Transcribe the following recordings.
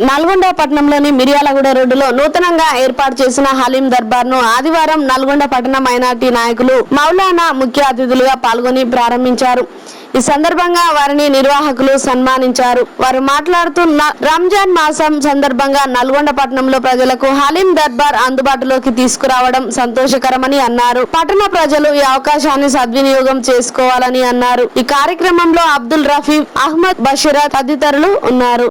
నల్గొండ పట్టణంలోని మిర్యాలగూడ రోడ్డులో నూతనంగా ఏర్పాటు చేసిన హలీం దర్బార్ను ఆదివారం నల్గొండ పట్టణ మైనార్టీ నాయకులు మౌలానా ముఖ్య అతిథులుగా పాల్గొని ప్రారంభించారు. ఈ సందర్భంగా వారిని నిర్వాహకులు సన్మానించారు. వారు మాట్లాడుతూ న- రంజాన్ మాసం సందర్భంగా నల్గొండ పట్టణంలో ప్రజలకు హలీం దర్బార్ అందుబాటులోకి తీసుకురావడం సంతోషకరమని అన్నారు. పట్టణ ప్రజలు ఈ అవకాశాన్ని సద్వినియోగం చేసుకోవాలని అన్నారు. ఈ కార్యక్రమంలో అబ్దుల్ రఫీ అహ్మద్ బషీరా తదితరులు ఉన్నారు.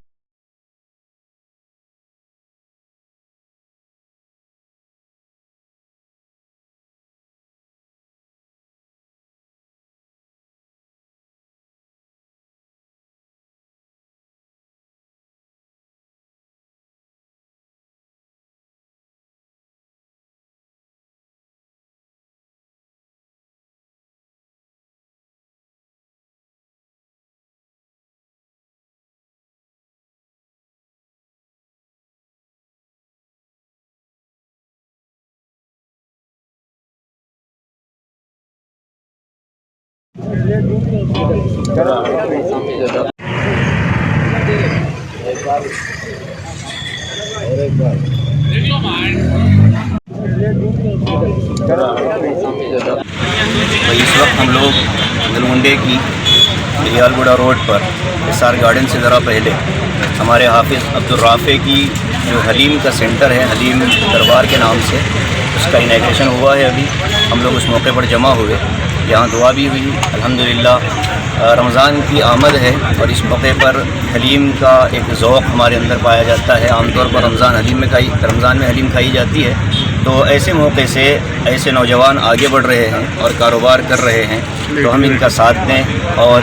اس وقت ہم لوگ دلونڈے کی دیال گڑا روڈ پر اسار گارڈن سے ذرا پہلے ہمارے حافظ عبدالرافع کی جو حلیم کا سینٹر ہے، حلیم دربار کے نام سے، اس کا انیگریشن ہوا ہے ابھی۔ ہم لوگ اس موقع پر جمع ہوئے۔ یہاں دعا بھی ہوئی۔ الحمدللہ رمضان کی آمد ہے اور اس موقع پر حلیم کا ایک ذوق ہمارے اندر پایا جاتا ہے۔ عام طور پر رمضان حلیم میں کھائی، رمضان میں حلیم کھائی جاتی ہے۔ تو ایسے موقع سے ایسے نوجوان آگے بڑھ رہے ہیں اور کاروبار کر رہے ہیں۔ تو ہم ان کا ساتھ دیں اور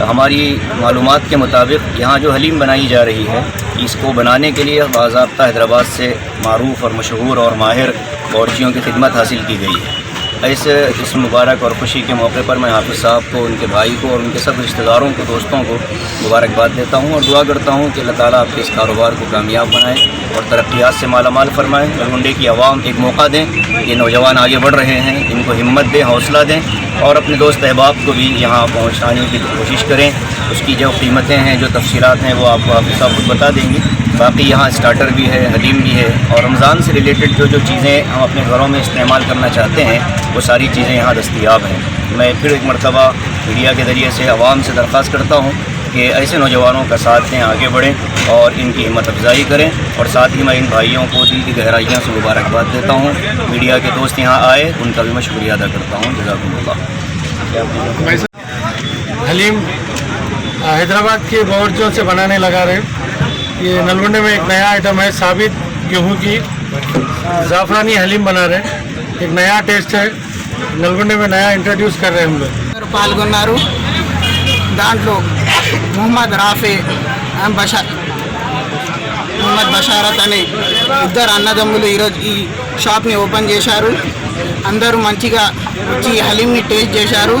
ہماری معلومات کے مطابق یہاں جو حلیم بنائی جا رہی ہے، اس کو بنانے کے لیے باضابطہ حیدرآباد سے معروف اور مشہور اور ماہر بورچیوں کی خدمت حاصل کی گئی ہے۔ ایسے اس مبارک اور خوشی کے موقع پر میں حافظ صاحب کو، ان کے بھائی کو اور ان کے سب رشتہ داروں کو، دوستوں کو مبارکباد دیتا ہوں اور دعا کرتا ہوں کہ اللہ تعالیٰ آپ کے اس کاروبار کو کامیاب بنائے اور ترقیات سے مالا مال فرمائے اور منڈے کی عوام ایک موقع دیں یہ نوجوان آگے بڑھ رہے ہیں، ان کو ہمت دیں، حوصلہ دیں اور اپنے دوست احباب کو بھی یہاں پہنچانے کی کوشش کریں۔ اس کی جو قیمتیں ہیں، جو تفصیلات ہیں، وہ آپ کو حافظ صاحب کو بتا دیں گی باقی یہاں اسٹارٹر بھی ہے، حلیم بھی ہے اور رمضان سے ریلیٹڈ جو جو چیزیں ہم اپنے گھروں میں استعمال کرنا چاہتے ہیں، وہ ساری چیزیں یہاں دستیاب ہیں۔ میں پھر ایک مرتبہ میڈیا کے ذریعے سے عوام سے درخواست کرتا ہوں کہ ایسے نوجوانوں کا ساتھ دیں آگے بڑھیں اور ان کی ہمت افزائی کریں۔ اور ساتھ ہی میں ان بھائیوں کو دل کی گہرائیوں سے مبارکباد دیتا ہوں۔ میڈیا کے دوست یہاں آئے ان کا بھی میں شکریہ ادا کرتا ہوں۔ جزاکم اللہ۔ حلیم حیدرآباد کے باورچوں سے بنانے لگا رہے یہ نلگنڈے میں ایک نیا آئٹم ہے ثابت گیہوں کی زعفرانی حلیم بنا رہے ہیں۔ ایک نیا ٹیسٹ ہے۔ نلگنڈے میں نیا انٹروڈیوس کر رہے ہیں ہم لوگ۔ پالگنارو دانٹ لوگ۔ ముహమ్మద్ రాఫే అండ్ బషా ముహమ్మద్ బషారత్ అనే ఇద్దరు అన్నదమ్ములు ఈరోజు ఈ షాప్ని ఓపెన్ చేశారు. అందరూ మంచిగా వచ్చి ఈ హలీంని టేస్ట్ చేశారు.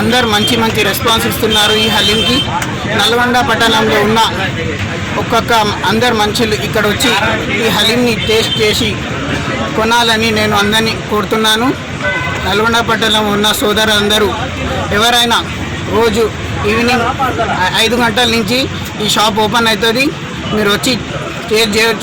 అందరూ మంచి మంచి రెస్పాన్స్ ఇస్తున్నారు ఈ హలీంకి. నల్గొండ పట్టణంలో ఉన్న ఒక్కొక్క అందరు మనుషులు ఇక్కడ వచ్చి ఈ హలీంని టేస్ట్ చేసి కొనాలని నేను అందరినీ కోరుతున్నాను. నల్గొండ పట్టణంలో ఉన్న సోదరులందరూ ఎవరైనా రోజు ఈవినింగ్ ఐదు గంటల నుంచి ఈ షాప్ ఓపెన్ అవుతుంది. మీరు వచ్చి టేస్ట్ చేయొచ్చు.